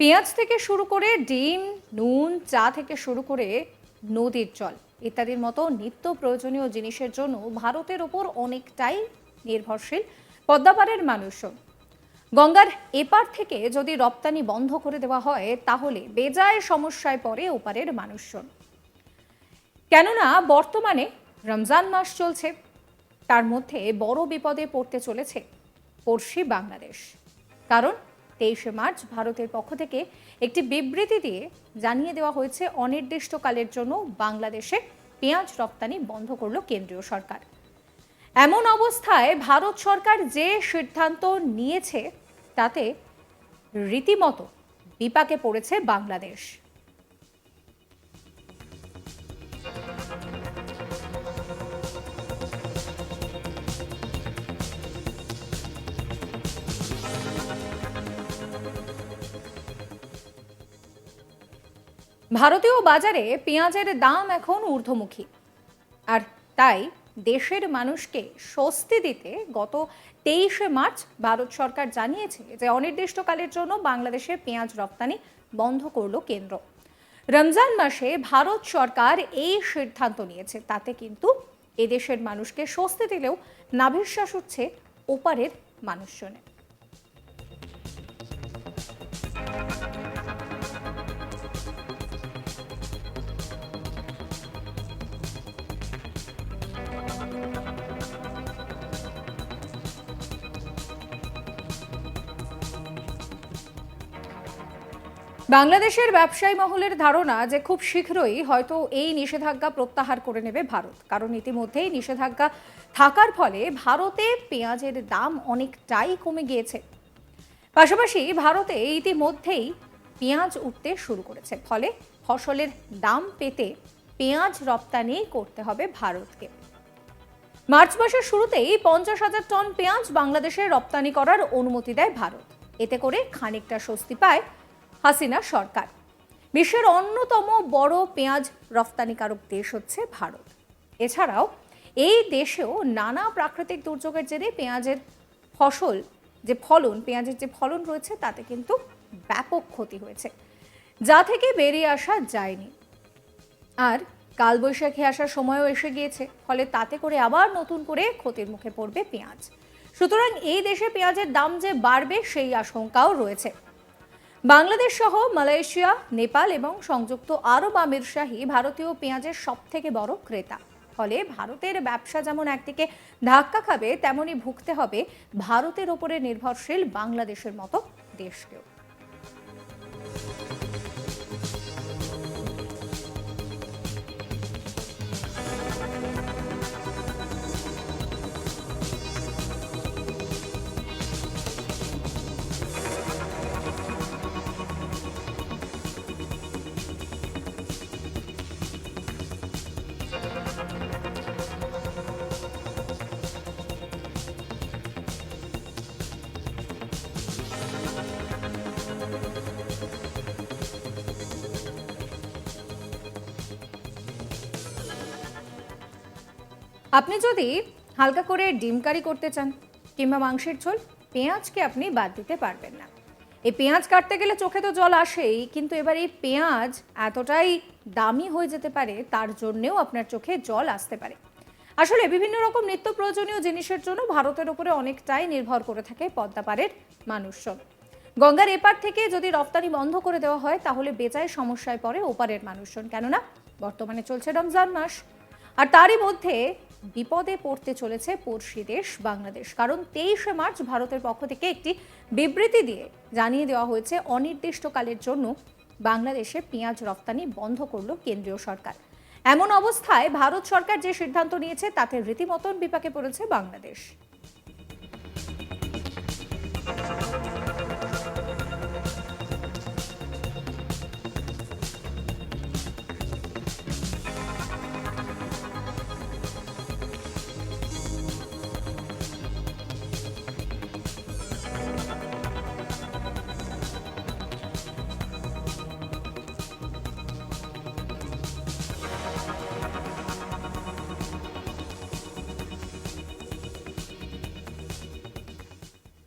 পেঁয়াজ থেকে শুরু করে ডিম, নুন, চা থেকে শুরু করে নদীর জল ইত্যাদির মতো নিত্য প্রয়োজনীয় জিনিসের জন্য ভারতের ওপর অনেকটাই নির্ভরশীল পদ্মাপাড়ের মানুষজন গঙ্গার এপার থেকে যদি রপ্তানি বন্ধ করে দেওয়া হয়, তাহলে বেজায় সমস্যায় পড়ে ওপারের মানুষজন। কেননা, বর্তমানে রমজান মাস চলছে। তার মধ্যে বড় বিপদে পড়তে চলেছে পড়শি বাংলাদেশ। কারণ তেইশে মার্চ ভারতের পক্ষ থেকে একটি বিবৃতি দিয়ে জানিয়ে দেওয়া হয়েছে, অনির্দিষ্টকালের জন্য বাংলাদেশে পেঁয়াজ রপ্তানি বন্ধ করল কেন্দ্রীয় সরকার। এমন অবস্থায় ভারত সরকার যে সিদ্ধান্ত নিয়েছে, তাতে রীতিমতো বিপাকে পড়েছে বাংলাদেশ। ভারতীয় বাজারে পেঁয়াজের দাম এখন ঊর্ধ্বমুখী। আর তাই দেশের মানুষকে স্বস্তি দিতে গত তেইশে মার্চ ভারত সরকার জানিয়েছে যে অনির্দিষ্টকালের জন্য বাংলাদেশে পেঁয়াজ রপ্তানি বন্ধ করল কেন্দ্র। রমজান মাসে ভারত সরকার এই সিদ্ধান্ত নিয়েছে, তাতে কিন্তু এদেশের মানুষকে স্বস্তি দিলেও নাভিশ্বাস উঠছে ওপারের মানুষজনের। বাংলাদেশের ব্যবসায়ী মহলের ধারণা যে খুব শীঘ্রই হয়তো এই নিষেধাজ্ঞা প্রত্যাহার করে নেবে ভারত। কারণ ইতিমধ্যেই নিষেধাজ্ঞা থাকার ফলে ভারতে পেঁয়াজের দাম অনেকটাই কমে গিয়েছে। পাশাপাশি ভারতে ইতিমধ্যেই পেঁয়াজ উঠতে শুরু করেছে। ফলে ফসলের দাম পেতে পেঁয়াজ রপ্তানি করতে হবে ভারতকে। মার্চ মাসের শুরুতেই পঞ্চাশ হাজার টন পেঁয়াজ বাংলাদেশে রপ্তানি করার অনুমতি দেয় ভারত। এতে করে খানিকটা স্বস্তি পায় হাসিনা সরকার। বিশ্বের অন্যতম বড় পেঁয়াজ রপ্তানিকারক দেশ হচ্ছে ভারত। এছাড়াও এই দেশেও নানা প্রাকৃতিক দুর্যোগের জেরে পেঁয়াজের ফসল, যে ফলন, পেঁয়াজের যে ফলন রয়েছে, তাতে কিন্তু ব্যাপক ক্ষতি হয়েছে। যা থেকে বেরিয়ে আসা যায়নি। আর কালবৈশাখী আসার সময়ও এসে গিয়েছে, ফলে তাতে করে আবার নতুন করে ক্ষতির মুখে পড়বে পেঁয়াজ। সুতরাং এই দেশে পেঁয়াজের দাম যে বাড়বে, সেই আশঙ্কাও রয়েছে। বাংলাদেশ সহ মালয়েশিয়া, নেপাল এবং সংযুক্ত আরব আমির শাহী ভারতীয় পেঁয়াজের সব থেকে বড় ক্রেতা। ফলে ভারতের ব্যবসা যেমন একদিকে ধাক্কা খাবে, তেমনি ভুগতে হবে ভারতের ওপরে নির্ভরশীল বাংলাদেশের মতো দেশকেও। আপনি যদি হালকা করে ডিম কারি করতে চান, কিংবা মাংসের ঝোল, পেঁয়াজকে আপনি বাদ দিতে পারবেন না। এই পেঁয়াজ কাটতে গেলে চোখে তো জল আসেই, কিন্তু এবার এই পেঁয়াজ এতটাই দামি হয়ে যেতে পারে, তার জন্যেও আপনার চোখে জল আসতে পারে। আসলে বিভিন্ন রকম নিত্য প্রয়োজনীয় জিনিসের জন্য ভারতের উপরে অনেকটাই নির্ভর করে থাকে পদ্মাপাড়ের মানুষজন। গঙ্গার এপার থেকে যদি রপ্তানি বন্ধ করে দেওয়া হয়, তাহলে বেচায় সমস্যায় পড়ে ওপারের মানুষজন। কেননা, বর্তমানে চলছে রমজান মাস। আর তারই মধ্যে বিপদে পড়তে চলেছে পড়শি দেশ বাংলাদেশ। কারণ তেইশে মার্চ ভারতের পক্ষ থেকে একটি বিবৃতি দিয়ে জানিয়ে দেওয়া হয়েছে, অনির্দিষ্টকালের জন্য বাংলাদেশে পেঁয়াজ রপ্তানি বন্ধ করল কেন্দ্রীয় সরকার। এমন অবস্থায় ভারত সরকার যে সিদ্ধান্ত নিয়েছে, তাতে রীতিমতন বিপাকে পড়েছে বাংলাদেশ।